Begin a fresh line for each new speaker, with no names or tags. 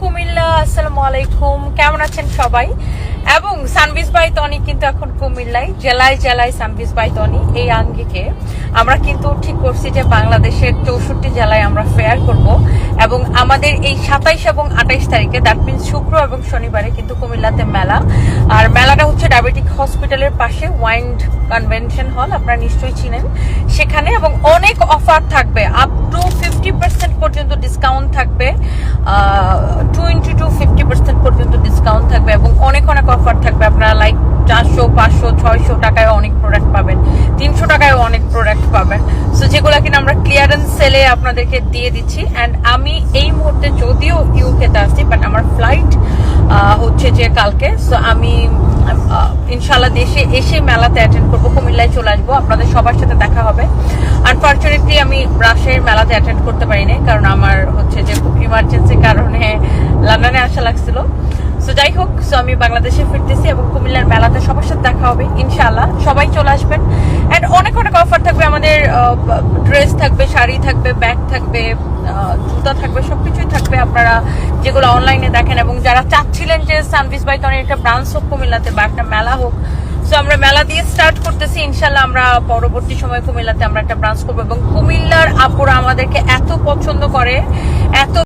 কুমিল্লা, আসসালামু আলাইকুম। কেমন আছেন সবাই? এবং সানবিজ বাই তনি কিন্তু এখন কুমিল্লায়। জেলায় জেলায় সানবিজ বাই তনি এই আঙ্গিকে। আমরা কিন্তু ঠিক করছি যে বাংলাদেশের চৌষট্টি জেলায় আমরা ফেয়ার করব। এবং আমাদের এই সাতাইশ এবং আঠাইশ তারিখে দ্যাট মিনস শুক্র এবং শনিবারে কিন্তু কুমিল্লাতে মেলা। আর মেলাটা হচ্ছে ডায়াবেটিক হসপিটালের পাশে, ওয়াইন্ড কনভেনশন হল, আপনারা নিশ্চয়ই চিনেন। সেখানে এবং অনেক অফার থাকবে আপ টু ফিফটি পার্সেন্ট পর্যন্ত ডিসকাউন্ট থাকবে। টোয়েন্টি টু ফিফটি পার্সেন্ট পর্যন্ত ডিসকাউন্ট থাকবে এবং অনেক অনেক অফার থাকবে। আপনারা লাইক চারশো, পাঁচশো, ছয়শো টাকায় অনেক প্রোডাক্ট পাবেন। তিনশো টাকায় অনেক প্রোডাক্ট পাবেন। সো যেগুলো কিনা আমরা ক্লিয়ারেন্স সেলে আপনাদেরকে দিয়ে দিচ্ছি। অ্যান্ড আমি এই মুহূর্তে যদিও ইউকেতে আসছি বাট আমার ফ্লাইট হচ্ছে যে কালকে। সো আমি ইনশাল্লাহ দেশে এসে মেলাতে অ্যাটেন্ড করব। কুমিল্লায় চলে আসব। আপনাদের সবার সাথে দেখা হবে। আনফর্চুনেটলি আমি রাজশাহীর মেলাতে অ্যাটেন্ড করতে পারিনি কারণ আমার হচ্ছে ইমার্জেন্সি কারণে লন্ডনে আসা লাগছিল। সো যাই হোক সো আমি বাংলাদেশে ফিরতেছি এবং কুমিল্লার মেলাতে সবার সাথে দেখা হবে, ইনশাআল্লাহ। সবাই চলে আসবেন। এন্ড অনেক অনেক অফার থাকবে। আমাদের ড্রেস থাকবে, শাড়ি থাকবে ব্যাগ থাকবে জুতা থাকবে, সবকিছুই থাকবে। আপনারা যেগুলো অনলাইনে দেখেন এবং যারা চাচ্ছিলেন যে সানভিস বাই তনের একটা ব্রাঞ্চ হোক কুমিল্লাতে বা একটা মেলা হোক সো আমরা মেলা দিয়ে স্টার্ট করতেছি। ইনশাল্লাহ আমরা পরবর্তী সময় কুমিল্লাতে আমরা একটা ব্রাঞ্চ করব। এবং কুমিল্লার আপুরা আমাদেরকে এত পছন্দ করে, এত